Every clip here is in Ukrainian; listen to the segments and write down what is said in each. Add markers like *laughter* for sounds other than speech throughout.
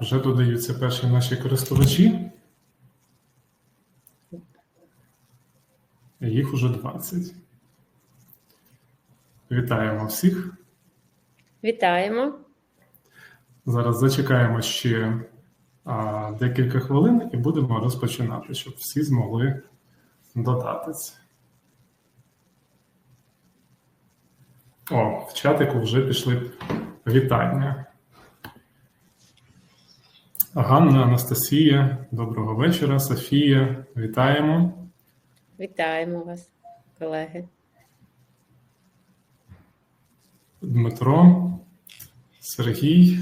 вже додаються перші наші користувачі. Їх уже 20. Вітаємо всіх. Вітаємо. Зараз зачекаємо ще а, декілька хвилин і будемо розпочинати, щоб всі змогли додатися. О, в чатику вже пішли вітання. Ганна, Анастасія, доброго вечора. Софія, вітаємо. Вітаємо вас, колеги. Дмитро, Сергій.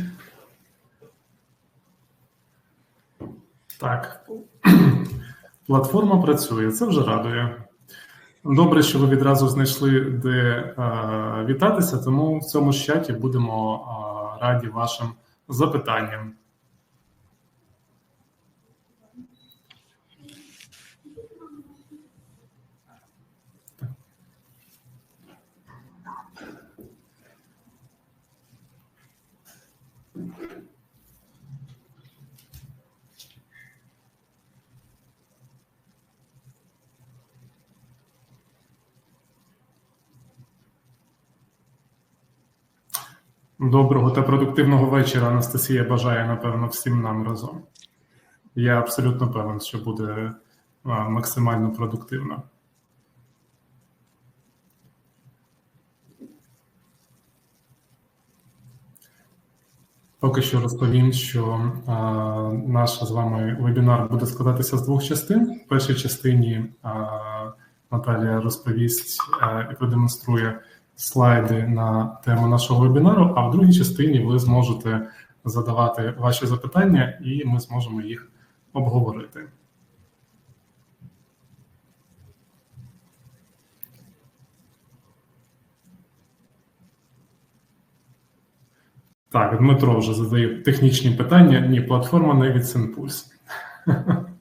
Так. *clears throat* Платформа працює, це вже радує. Добре, що ви відразу знайшли, де е, вітатися, тому в цьому чаті будемо е, раді вашим запитанням. Доброго та продуктивного вечора. Анастасія бажає, напевно, всім нам разом. Я абсолютно певен, що буде максимально продуктивно. Поки що розповім, що а, наш з вами вебінар буде складатися з двох частин. В першій частині а, Наталія розповість а, і продемонструє слайди на тему нашого вебінару, а в другій частині ви зможете задавати ваші запитання, і ми зможемо їх обговорити. Так, Дмитро вже задає технічні питання. Ні, платформа не від Синпульс. *laughs*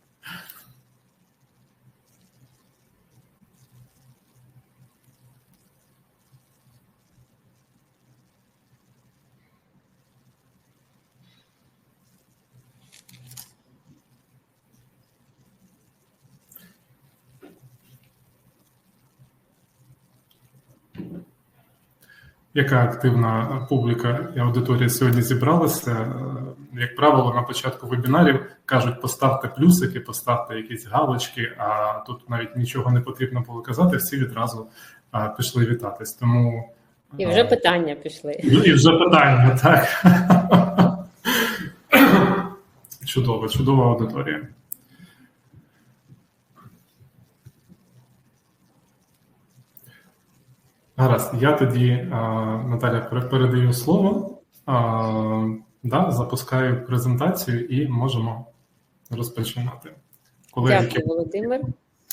Яка активна публіка і аудиторія сьогодні зібралася? Е, Як правило, на початку вебінарів кажуть, поставте плюсики, поставте якісь галочки, а тут навіть нічого не потрібно було казати, всі відразу а, пішли вітатись. Тому І вже питання пішли. і вже питання, так. *laughs* Чудово, чудова аудиторія. Гаразд, я тоді, Наталя, передаю слово, да, запускаю презентацію і можемо розпочинати. Колеги, Дякую, Володимир.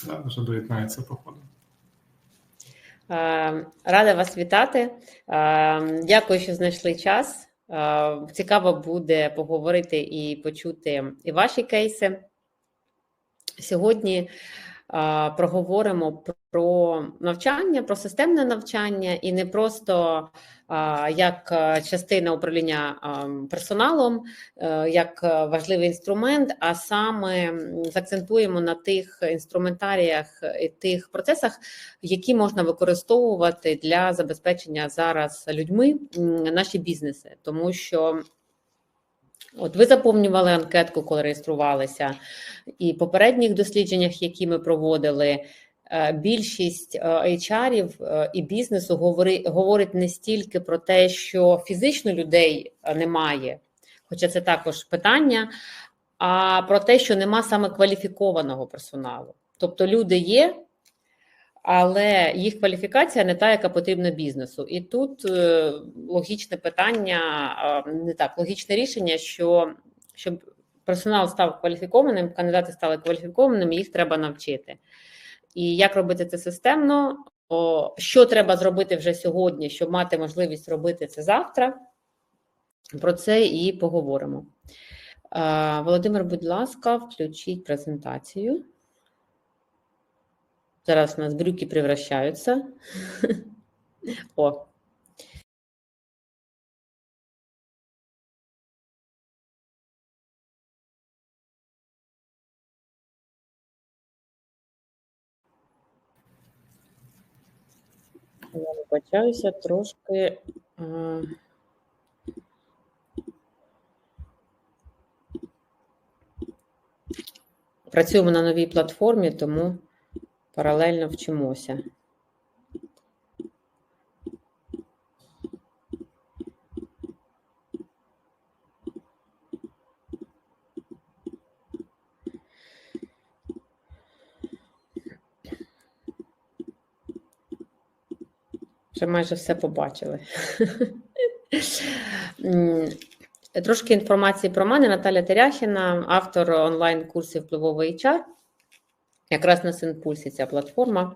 да, вже доєднаються по ходу. Рада вас вітати. Дякую, що знайшли час. Цікаво буде поговорити і почути і ваші кейси. Сьогодні проговоримо про навчання, про системне навчання і не просто як е, частина управління персоналом, е, як е, важливий інструмент, а саме закцентуємо на тих інструментаріях і тих процесах, які можна використовувати для забезпечення зараз людьми наші бізнеси, тому що. От ви заповнювали анкетку, коли реєструвалися, і в попередніх дослідженнях, які ми проводили, е, більшість е, HR-ів е, і бізнесу говори- говорить не стільки про те, що фізично людей немає, хоча це також питання, а про те, що нема саме кваліфікованого персоналу. Тобто люди є, але їх кваліфікація не та, яка потрібна бізнесу. І тут е, логічне питання, не так, логічне рішення, що щоб персонал став кваліфікованим, кандидати стали кваліфікованими, їх треба навчити. І як робити це системно? Що треба зробити вже сьогодні, щоб мати можливість робити це завтра? Про це і поговоримо. Е, Володимир, будь ласка, включіть презентацію. Зараз у нас брюки превращаються. *laughs* О. Я вибачаюся трошки. Працюємо на новій платформі, тому паралельно вчимося. Вже майже все побачили. *laughs* Трошки інформації про мене. Наталя Теряхіна, автор онлайн-курсів впливовий HR. Якраз на Синпульсі ця платформа,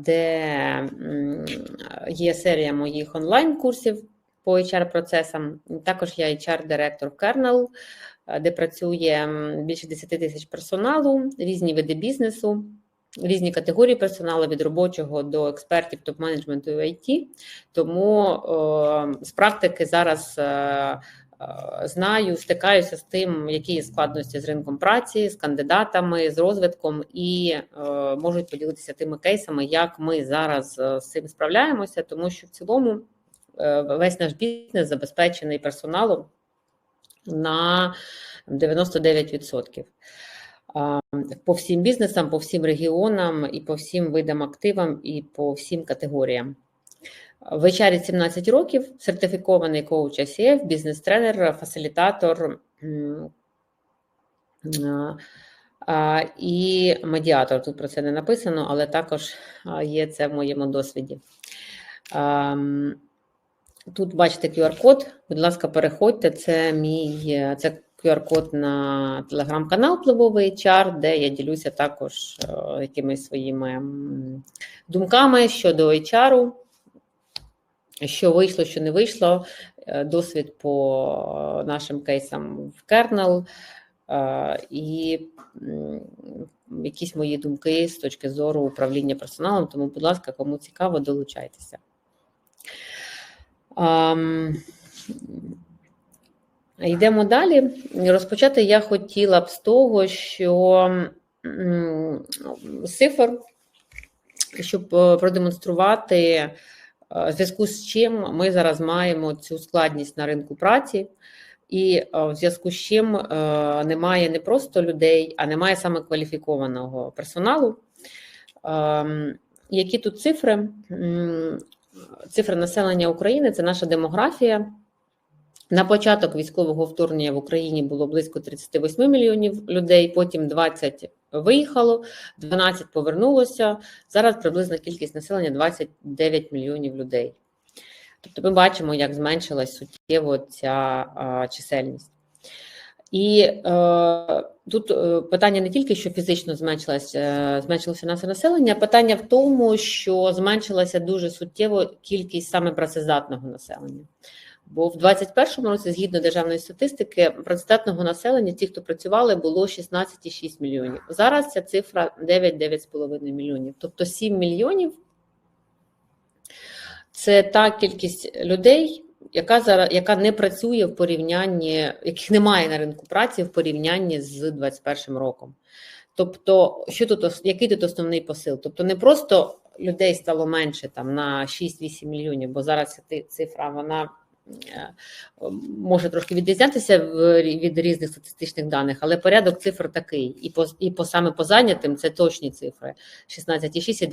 де є серія моїх онлайн-курсів по HR-процесам. Також я HR-директор Kernel, де працює більше 10 тисяч персоналу, різні види бізнесу, різні категорії персоналу від робочого до експертів топ-менеджменту і IT. Тому е, з практики зараз е, знаю, стикаюся з тим, які є складності з ринком праці, з кандидатами, з розвитком, і е, можуть поділитися тими кейсами, як ми зараз е, з цим справляємося, тому що в цілому е, весь наш бізнес забезпечений персоналом на 99%. А, По всім бізнесам, по всім регіонам, і по всім видам активам, і по всім категоріям. В HR 17 років, сертифікований коуч ICF, бізнес-тренер, фасилітатор і медіатор. Тут про це не написано, але також є це в моєму досвіді. Тут бачите QR-код. Будь ласка, переходьте. Це мій це QR-код на телеграм-канал Пливовий HR, де я ділюся також е, якимись своїми думками щодо HR, що вийшло, що не вийшло. е, Досвід по нашим кейсам в Kernel е, і якісь мої думки з точки зору управління персоналом. Тому, будь ласка, кому цікаво, долучайтеся. Йдемо далі. Розпочати я хотіла б з того, що м, цифр, щоб е, продемонструвати, е, в зв'язку з чим ми зараз маємо цю складність на ринку праці, і е, в зв'язку з чим е, немає не просто людей, а немає саме кваліфікованого персоналу. Ем, Які тут цифри? Цифри населення України це наша демографія. На початок військового вторгнення в Україні було близько 38 мільйонів людей, потім 20 виїхало, 12 повернулося. Зараз приблизна кількість населення 29 мільйонів людей. Тобто ми бачимо, як зменшилась суттєво ця а, чисельність. І е, тут е, питання не тільки, що фізично зменшилось, е, зменшилося наше населення, питання в тому, що зменшилася дуже суттєво кількість саме працездатного населення. Бо в 2021 році, згідно державної статистики, працездатного населення, ті, хто працювали, було 16,6 мільйонів. Зараз ця цифра 9-9,5 мільйонів. Тобто 7 мільйонів це та кількість людей, яка зараз яка не працює в порівнянні, яких немає на ринку праці в порівнянні з 2021 роком. Тобто, що тут який тут основний посил? Тобто, не просто людей стало менше там на 6-8 мільйонів, бо зараз ця цифра вона може трошки відрізнятися від різних статистичних даних, але порядок цифр такий. І по і по саме по зайнятим це точні цифри: 16,6 і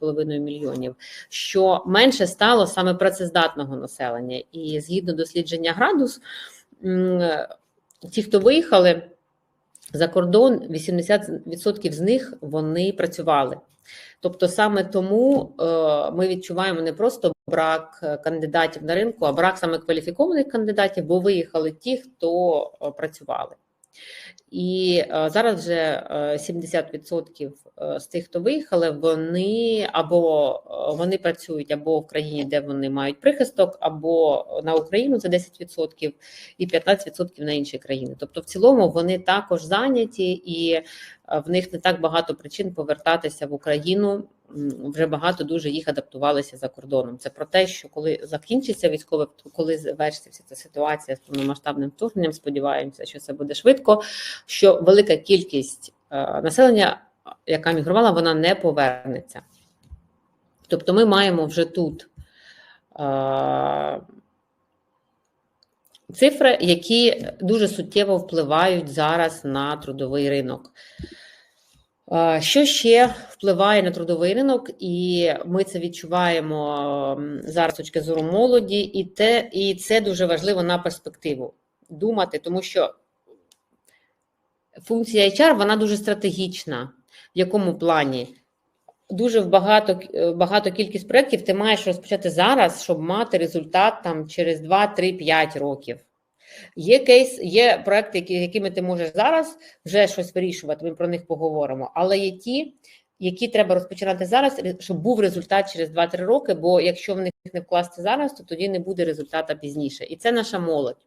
9,5 мільйонів. Що менше стало саме працездатного населення, і згідно дослідження градус, ті, хто виїхали за кордон, 80% з них вони працювали. Тобто, саме тому е, ми відчуваємо не просто брак е, кандидатів на ринку, а брак саме кваліфікованих кандидатів, бо виїхали ті, хто е, працювали. І е, зараз вже е, 70% е, з тих, хто виїхали, вони або вони працюють або в країні, де вони мають прихисток, або на Україну це 10% і 15% на інші країни. Тобто, в цілому вони також зайняті, і в них не так багато причин повертатися в Україну. Вже багато дуже їх адаптувалися за кордоном. Це про те, що коли закінчиться військове, коли завершиться вся ця ситуація з повномасштабним вторгненням, сподіваємося, що це буде швидко. Що велика кількість е, населення, яка мігрувала, вона не повернеться. Тобто ми маємо вже тут е, цифри, які дуже суттєво впливають зараз на трудовий ринок. Що ще впливає на трудовий ринок, і ми це відчуваємо зараз з точки зору молоді, і, те, і це дуже важливо на перспективу думати, тому що функція HR вона дуже стратегічна. В якому плані? Дуже багато, багато кількість проєктів ти маєш розпочати зараз, щоб мати результат там через 2, 3, 5 років. Є кейс, є проекти, які, якими ти можеш зараз вже щось вирішувати. Ми про них поговоримо. Але є ті, які треба розпочинати зараз, щоб був результат через 2-3 роки. Бо якщо в них не вкласти зараз, то тоді не буде результату пізніше. І це наша молодь.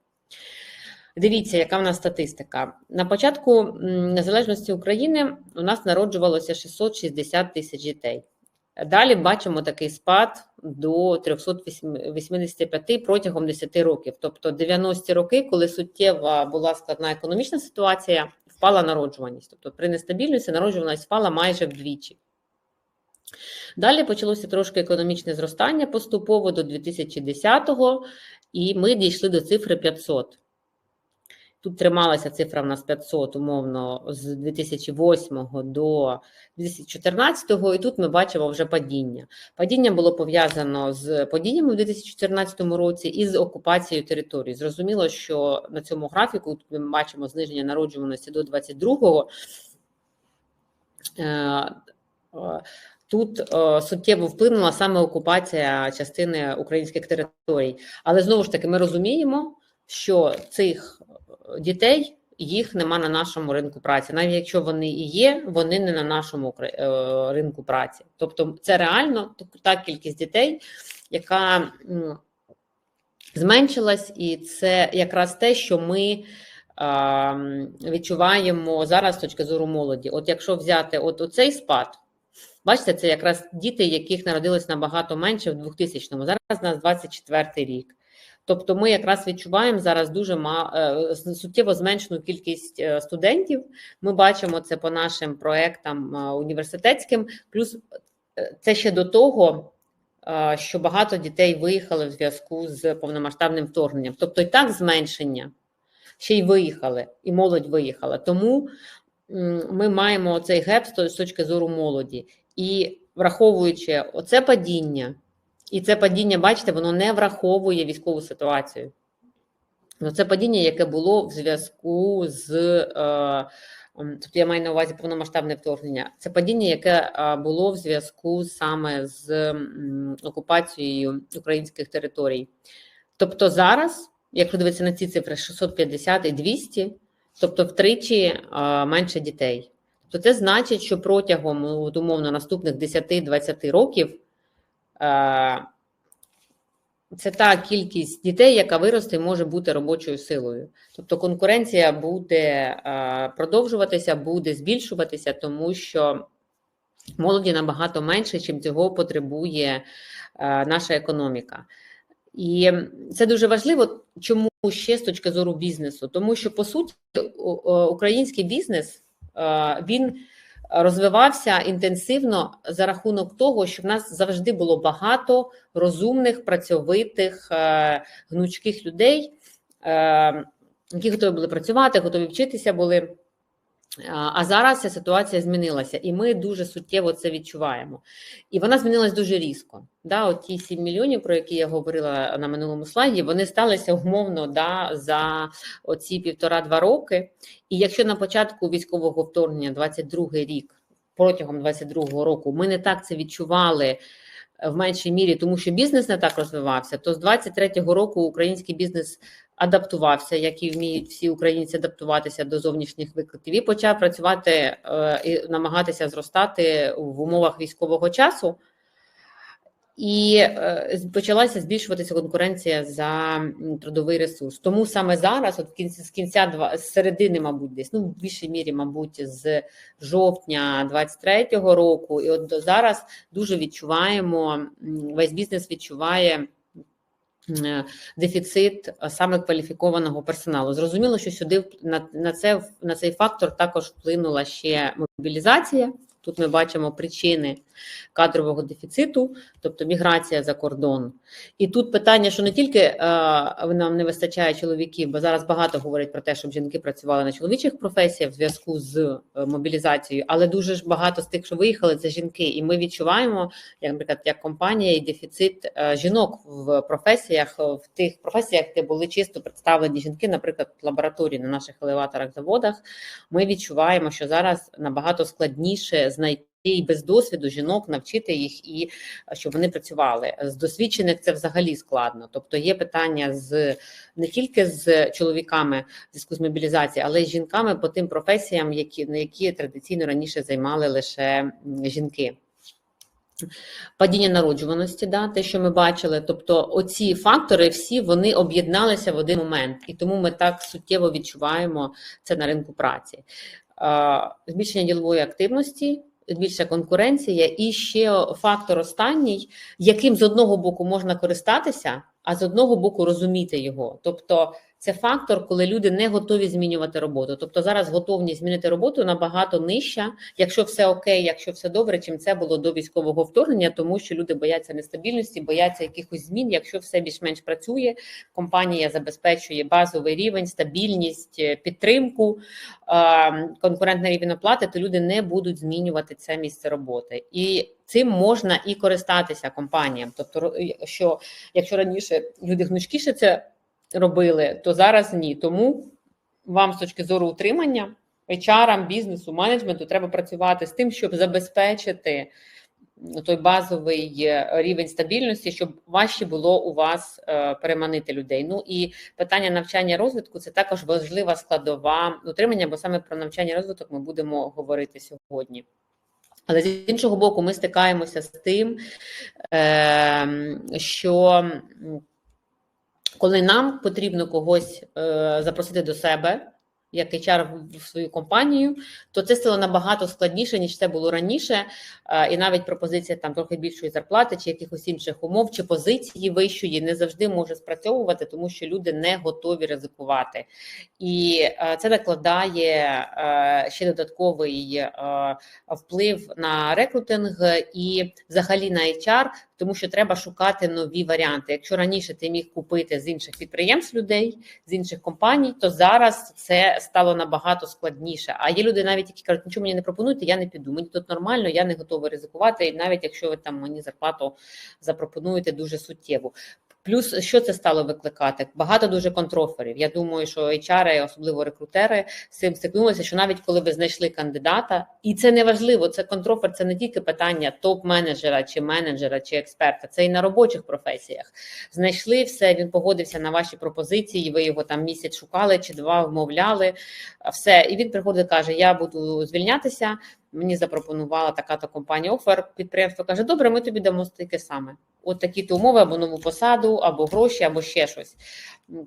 Дивіться, яка в нас статистика. На початку незалежності України у нас народжувалося 660 тисяч дітей. Далі бачимо такий спад до 385 протягом 10 років. Тобто 90-ті роки, коли суттєва була складна економічна ситуація, впала народжуваність. Тобто при нестабільності народжуваність впала майже вдвічі. Далі почалося трошки економічне зростання поступово до 2010-го, і ми дійшли до цифри 500. Тут трималася цифра в нас 500, умовно, з 2008 до 2014, і тут ми бачимо вже падіння. Падіння було пов'язано з падіннями в 2014 році і з окупацією території. Зрозуміло, що на цьому графіку тут ми бачимо зниження народжуваності до 22-го. Е, е, Тут е, суттєво вплинула саме окупація частини українських територій. Але знову ж таки, ми розуміємо, що цих дітей їх нема на нашому ринку праці. Навіть якщо вони і є, вони не на нашому е, ринку праці. Тобто, це реально та кількість дітей, яка зменшилась, і це якраз те, що ми. Відчуваємо зараз з точки зору молоді. От якщо взяти от оцей спад, бачите, це якраз діти, яких народилось набагато менше в 2000-му. Зараз у нас 24-й рік. Тобто ми якраз відчуваємо зараз дуже ма- е, суттєво зменшену кількість е, студентів. Ми бачимо це по нашим проектам е, університетським. Плюс це ще до того, що багато дітей виїхали в зв'язку з повномасштабним вторгненням. Тобто і так зменшення, ще й виїхали, і молодь виїхала. Тому ми маємо цей геп з точки зору молоді. І враховуючи оце падіння. І це падіння, бачите, воно не враховує військову ситуацію. Ну, це падіння, яке було в зв'язку з, е, тобто я маю на увазі повномасштабне вторгнення. Це падіння, яке е, було в зв'язку саме з окупацією українських територій. Тобто зараз, якщо дивитися на ці цифри 650 і 200, тобто втричі е, менше дітей. Тобто це значить, що протягом от, умовно наступних 10-20 років це та кількість дітей, яка виросте може бути робочою силою. Тобто конкуренція буде е, продовжуватися, буде збільшуватися, тому що молоді набагато менше, чим цього потребує е, наша економіка. І це дуже важливо, чому ще з точки зору бізнесу, тому що по суті український бізнес е, він розвивався інтенсивно за рахунок того, що в нас завжди було багато розумних, працьовитих, е, гнучких людей, е, які готові були працювати, готові вчитися були. А зараз ця ситуація змінилася, і ми дуже суттєво це відчуваємо. І вона змінилась дуже різко. Да, от ті 7 мільйонів, про які я говорила на минулому слайді, вони сталися умовно да, за оці півтора-два роки. І якщо на початку військового вторгнення, 22-й рік, протягом 22-го року, ми не так це відчували в меншій мірі, тому що бізнес не так розвивався, то з 23-го року український бізнес адаптувався, як і вміють всі українці адаптуватися до зовнішніх викликів, і почав працювати е, і намагатися зростати в умовах військового часу. І е, почалася збільшуватися конкуренція за трудовий ресурс. Тому саме зараз, от в кінці з кінця два середини, мабуть, десь ну в більшій мірі, мабуть, з жовтня 23-го року, і от до зараз дуже відчуваємо весь бізнес відчуває. Е, Дефіцит е, саме кваліфікованого персоналу. Зрозуміло, що сюди на, на це на цей фактор також вплинула ще мобілізація. Тут ми бачимо причини кадрового дефіциту, тобто міграція за кордон. І тут питання, що не тільки е, нам не вистачає чоловіків, бо зараз багато говорять про те, щоб жінки працювали на чоловічих професіях в зв'язку з е, мобілізацією, але дуже ж багато з тих, що виїхали, це жінки, і ми відчуваємо, як наприклад, як компанія і дефіцит е, жінок в професіях, в тих професіях, де були чисто представлені жінки, наприклад, в лабораторії на наших елеваторах, заводах. Ми відчуваємо, що зараз набагато складніше знайти. І без досвіду жінок навчити їх і щоб вони працювали з досвідчених. Це взагалі складно. Тобто є питання з не тільки з чоловіками в зв'язку з мобілізацією, але й з жінками по тим професіям, які на які традиційно раніше займали лише жінки. Падіння народжуваності, да, те, що ми бачили, тобто оці фактори всі вони об'єдналися в один момент, і тому ми так суттєво відчуваємо це на ринку праці. Збільшення ділової активності, більша конкуренція, і ще фактор останній, яким з одного боку можна користатися, а з одного боку розуміти його. Тобто, це фактор, коли люди не готові змінювати роботу. Тобто зараз готовність змінити роботу набагато нижча, якщо все окей, якщо все добре, чим це було до військового вторгнення, тому що люди бояться нестабільності, бояться якихось змін. Якщо все більш-менш працює, компанія забезпечує базовий рівень, стабільність, е, підтримку, е, конкурентний рівень оплати, то люди не будуть змінювати це місце роботи. І цим можна і користатися компаніям. Тобто, що якщо раніше люди гнучкіше це робили, то зараз ні. Тому вам з точки зору утримання, HR, бізнесу, менеджменту треба працювати з тим, щоб забезпечити той базовий е, рівень стабільності, щоб важче було у вас е, переманити людей. Ну і питання навчання розвитку це також важлива складова утримання, бо саме про навчання розвиток ми будемо говорити сьогодні. Але з іншого боку, ми стикаємося з тим, е, що коли нам потрібно когось е, запросити до себе, як HR в- свою компанію, то це стало набагато складніше, ніж це було раніше. Е, і навіть пропозиція там трохи більшої зарплати чи якихось інших умов, чи позиції вищої не завжди може спрацьовувати, тому що люди не готові ризикувати. І е, це накладає е, ще додатковий е, вплив на рекрутинг і взагалі на HR, тому що треба шукати нові варіанти. Якщо раніше ти міг купити з інших підприємств людей, з інших компаній, то зараз це стало набагато складніше. А є люди, навіть які кажуть, нічого мені не пропонуйте, я не піду. Мені тут нормально, я не готовий ризикувати, навіть якщо ви там мені зарплату запропонуєте дуже суттєву. Плюс що це стало викликати? Багато дуже контроферів. Я думаю, що HR, особливо рекрутери, з цим стикнулися, що навіть коли ви знайшли кандидата, і це не важливо. Це контрофер, це не тільки питання топ-менеджера чи менеджера чи експерта, це і на робочих професіях. Знайшли все, він погодився на ваші пропозиції. Ви його там місяць шукали чи два вмовляли. Все, і він приходить, каже: Я буду звільнятися. Мені запропонувала така то компанія офер. Підприємство каже: Добре, ми тобі дамо таке саме. От такі то умови або нову посаду, або гроші, або ще щось.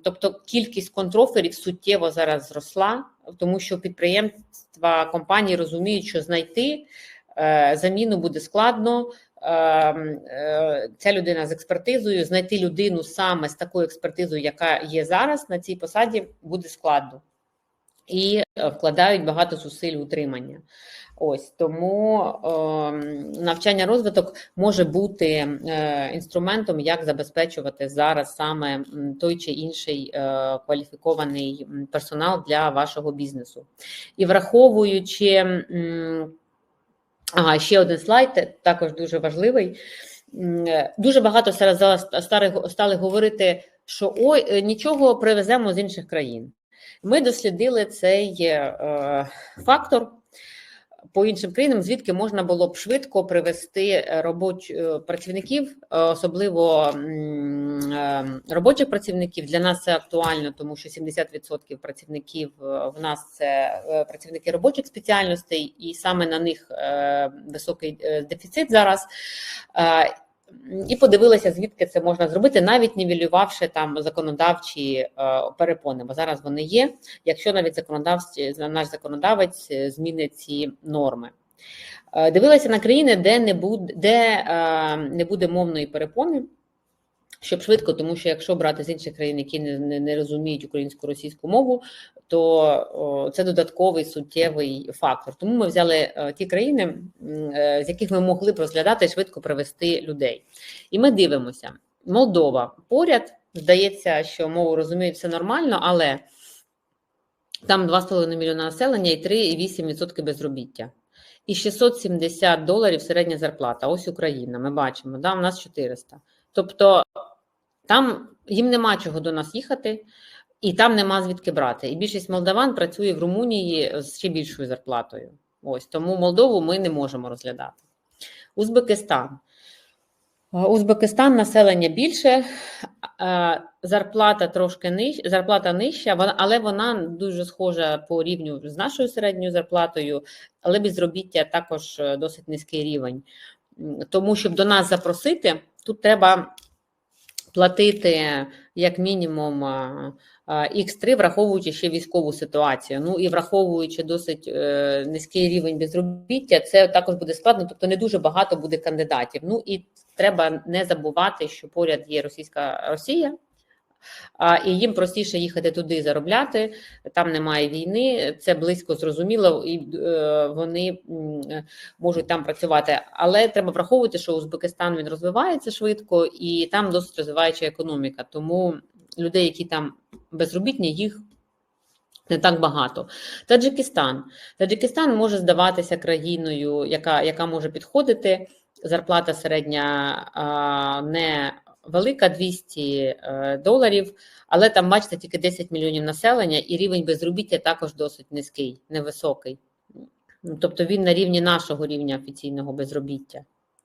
Тобто кількість контроферів суттєво зараз зросла, тому що підприємства компанії розуміють, що знайти е, заміну буде складно. Е, е, Ця людина з експертизою, знайти людину саме з такою експертизою, яка є зараз на цій посаді, буде складно. І вкладають багато зусиль утримання. Ось тому е, навчання розвиток може бути е, інструментом, як забезпечувати зараз саме той чи інший е, кваліфікований персонал для вашого бізнесу. І враховуючи ага, ще один слайд, також дуже важливий. Дуже багато зараз стали, говорити, що ой, нічого привеземо з інших країн. Ми дослідили цей фактор по іншим країнам, звідки можна було б швидко привести е, робоч е, працівників, е, особливо робочих працівників. Для нас це актуально, тому що 70% працівників в нас це працівники робочих спеціальностей, і саме на них високий дефіцит зараз. Е, і подивилися, звідки це можна зробити, навіть нівелювавши там законодавчі е, перепони, бо зараз вони є. Якщо навіть законодавці, наш законодавець е, змінить ці норми. Е, Дивилися на країни, де не буде, де е, не буде мовної перепони. Щоб швидко, тому що якщо брати з інших країн, які не, не, не розуміють українську російську мову, то це додатковий суттєвий фактор. Тому ми взяли е, ті країни, е, з яких ми могли б розглядати і швидко привести людей. І ми дивимося: Молдова поряд. Здається, що мову розуміють все нормально, але там 2,5 мільйона населення і 3,8% безробіття. І 670 доларів середня зарплата. Ось Україна. Ми бачимо, да, у нас 400. Тобто там їм нема чого до нас їхати, і там нема звідки брати. І більшість молдаван працює в Румунії з ще більшою зарплатою. Ось тому Молдову ми не можемо розглядати. Узбекистан. Е, Узбекистан населення більше, е, зарплата трошки ниж, зарплата нижча, але вона дуже схожа по рівню з нашою середньою зарплатою, але безробіття також е, досить низький рівень. Тому, щоб до нас запросити, тут треба платити як мінімум X3, враховуючи ще військову ситуацію. Ну і враховуючи досить е, низький рівень безробіття, це також буде складно, тобто не дуже багато буде кандидатів. Ну і треба не забувати, що поряд є російська Росія. А, і їм простіше їхати туди заробляти. Там немає війни, це близько зрозуміло, і е, вони можуть там працювати. Але треба враховувати, що Узбекистан він розвивається швидко, і там досить розвиваюча економіка. Тому людей, які там безробітні, їх не так багато. Таджикистан. Таджикистан може здаватися країною, яка, яка може підходити. Зарплата середня не велика 200 е, доларів, але там, бачите, тільки 10 мільйонів населення, і рівень безробіття також досить низький, невисокий. Ну, Тобто він на рівні нашого рівня офіційного безробіття.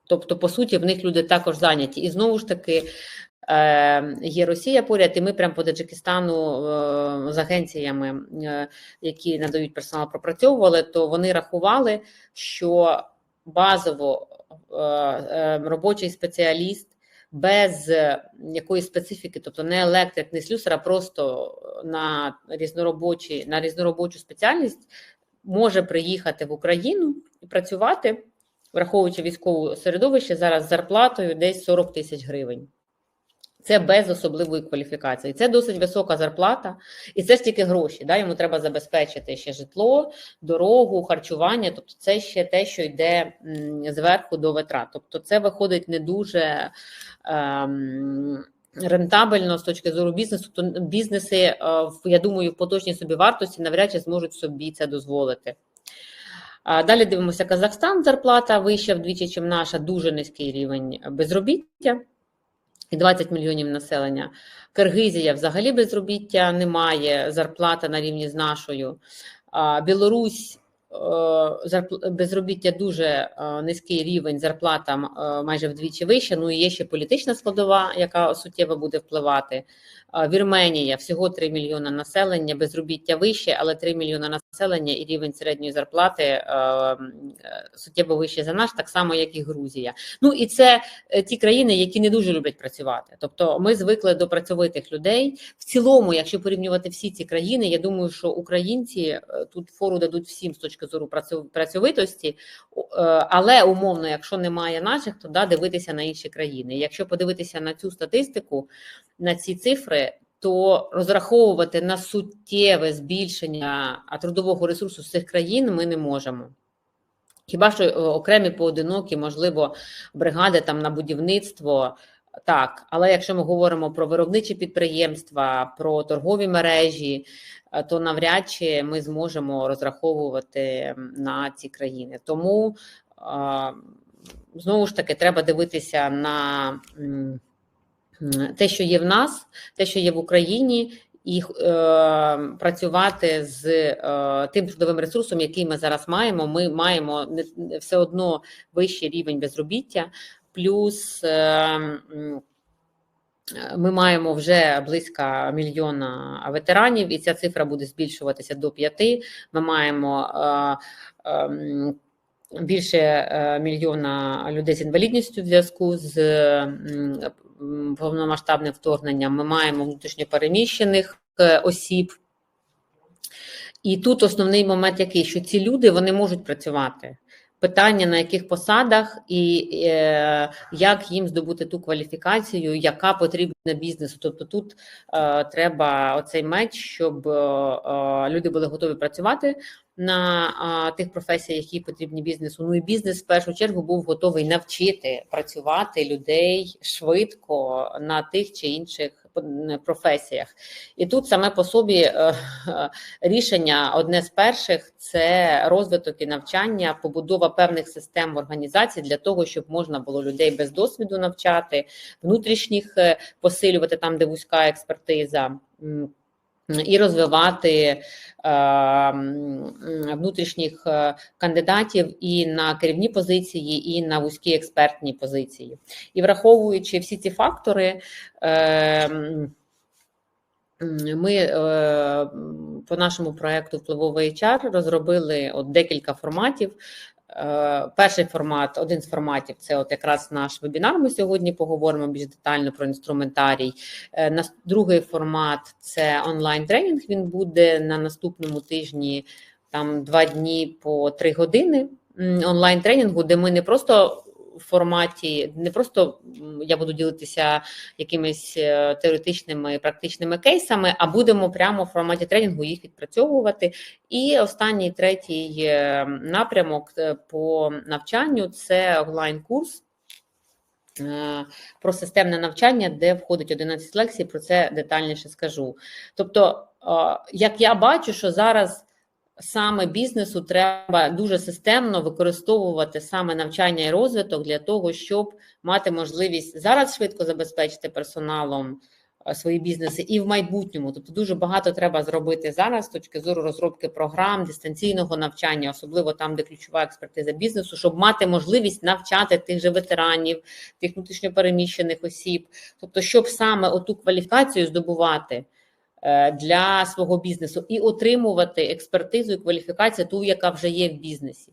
Тобто, по суті, в них люди також зайняті. І знову ж таки, є Росія поряд, і ми прямо по Таджикистану е, з агенціями, е, які надають персонал, пропрацьовували, то вони рахували, що базово е, е, робочий спеціаліст без е, якоїсь специфіки, тобто не електрик, не слюсар, а просто на різноробочі, на різноробочу спеціальність може приїхати в Україну і працювати, враховуючи військове середовище, зараз з зарплатою десь 40 тисяч гривень. Це без особливої кваліфікації. Це досить висока зарплата, і це ж тільки гроші. Да? Йому треба забезпечити ще житло, дорогу, харчування. Тобто, це ще те, що йде зверху до витрат. Тобто, це виходить не дуже ем, рентабельно з точки зору бізнесу. То бізнеси, е, я думаю, в поточній собі вартості навряд чи зможуть собі це дозволити. Далі дивимося Казахстан. Зарплата вища вдвічі, ніж наша, дуже низький рівень безробіття і 20 мільйонів населення. Киргизія взагалі безробіття немає, зарплата на рівні з нашою. Білорусь е, безробіття дуже е, низький рівень, зарплата е, майже вдвічі вища. Ну і є ще політична складова, яка суттєво буде впливати. Вірменія всього 3 мільйона населення, безробіття вище, але 3 мільйона населення і рівень середньої зарплати е, е, суттєво вище за наш, так само як і Грузія. Ну і це е, ті країни, які не дуже люблять працювати. Тобто, ми звикли до працьовитих людей. В цілому, якщо порівнювати всі ці країни, я думаю, що українці е, тут фору дадуть всім з точки зору працьовитості, але умовно, якщо немає наших, то да, дивитися на інші країни. Якщо подивитися на цю статистику, на ці цифри. То розраховувати на суттєве збільшення трудового ресурсу з цих країн ми не можемо. Хіба що е, окремі поодинокі, можливо, бригади там на будівництво, так, але якщо ми говоримо про виробничі підприємства, про торгові мережі, е, то навряд чи ми зможемо розраховувати на ці країни. Тому знову ж таки треба дивитися на те, що є в нас, те, що є в Україні, і е, працювати з е, тим трудовим ресурсом, який ми зараз маємо. Ми маємо не, все одно вищий рівень безробіття, плюс е, ми маємо вже близько мільйона ветеранів, і ця цифра буде збільшуватися до п'яти. Ми маємо е, ем, більше е, мільйона людей з інвалідністю в зв'язку з м, вторгнення. Ми маємо внутрішньопереміщених е, осіб. І тут основний момент який, що ці люди вони можуть працювати. Питання на яких посадах і е, як їм здобути ту кваліфікацію, яка потрібна бізнесу. Тобто тут е, треба оцей меч, щоб е, е, люди були готові працювати на е, тих професіях, які потрібні бізнесу. Ну і бізнес в першу чергу був готовий навчити працювати людей швидко на тих чи інших професіях. І тут саме по собі е, е, рішення одне з перших це розвиток і навчання, побудова певних систем в організації для того, щоб можна було людей без досвіду навчати, внутрішніх е, посилювати там, де вузька експертиза. І розвивати е, внутрішніх е, кандидатів і на керівні позиції, і на вузькі експертні позиції. І враховуючи всі ці фактори, е, Ми по нашому проекту впливовий HR розробили от декілька форматів. Е, Перший формат, один з форматів це от якраз наш вебінар. Ми сьогодні поговоримо більш детально про інструментарій. Е, Другий формат це онлайн-тренінг. Він буде на наступному тижні, там два дні по три години онлайн-тренінгу, де ми не просто в форматі, не просто я буду ділитися якимись е, теоретичними практичними кейсами, а будемо прямо в форматі тренінгу їх відпрацьовувати. І останній третій е, напрямок е, по навчанню це онлайн-курс. Про системне навчання, де входить 11 лекцій, про це детальніше скажу. Тобто, як я бачу, що зараз саме бізнесу треба дуже системно використовувати саме навчання і розвиток для того, щоб мати можливість зараз швидко забезпечити персоналом е, свої бізнеси і в майбутньому. Тобто дуже багато треба зробити зараз з точки зору розробки програм, дистанційного навчання, особливо там, де ключова експертиза бізнесу, щоб мати можливість навчати тих же ветеранів, тих внутрішньопереміщених осіб, тобто, щоб саме оту кваліфікацію здобувати. Е, Для свого бізнесу і отримувати експертизу і кваліфікацію, ту, яка вже є в бізнесі.